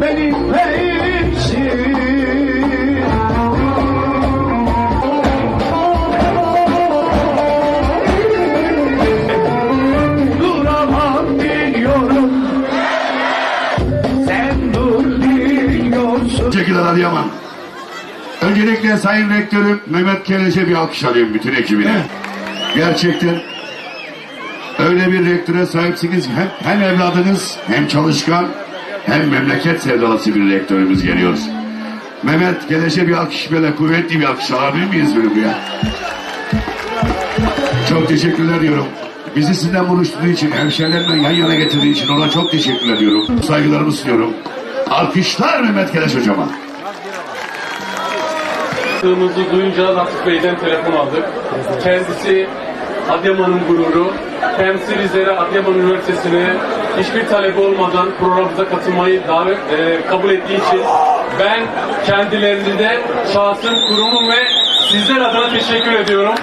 benim diyorsun Teşekkürler Adıyaman. Öncelikle Sayın Rektörüm Mehmet Keleş'e bir alkış alayım bütün ekibine. Gerçekten öyle bir rektöre sahipsiniz. Hem, hem evladınız hem çalışkan hem memleket sevdalısı bir rektörümüz geliyor. Mehmet Keleş'e bir alkış böyle kuvvetli bir alkış alabilir miyiz böyle buraya? Çok teşekkürler diyorum. Bizi sizden buluşturduğu için, hemşehrilerimle yan yana getirdiği için ona çok teşekkür ediyorum. Saygılarımı sunuyorum. Alkışlar Mehmet Keleş hocama. Yaptığımızı duyunca Latif Bey'den telefon aldık. Kendisi Adıyaman'ın gururu. Bizlere Adıyaman Üniversitesi'ne hiçbir talebi olmadan programımıza katılmayı davet, e, kabul ettiği için ben kendilerini de şahsım, kurumum ve sizler adına teşekkür ediyorum.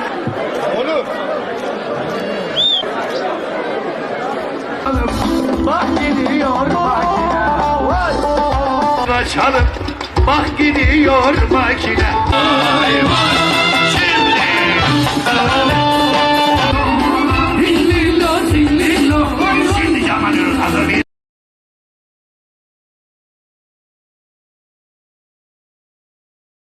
Bak gidiyor makine Kaçalım Bak gidiyor makine Ay vay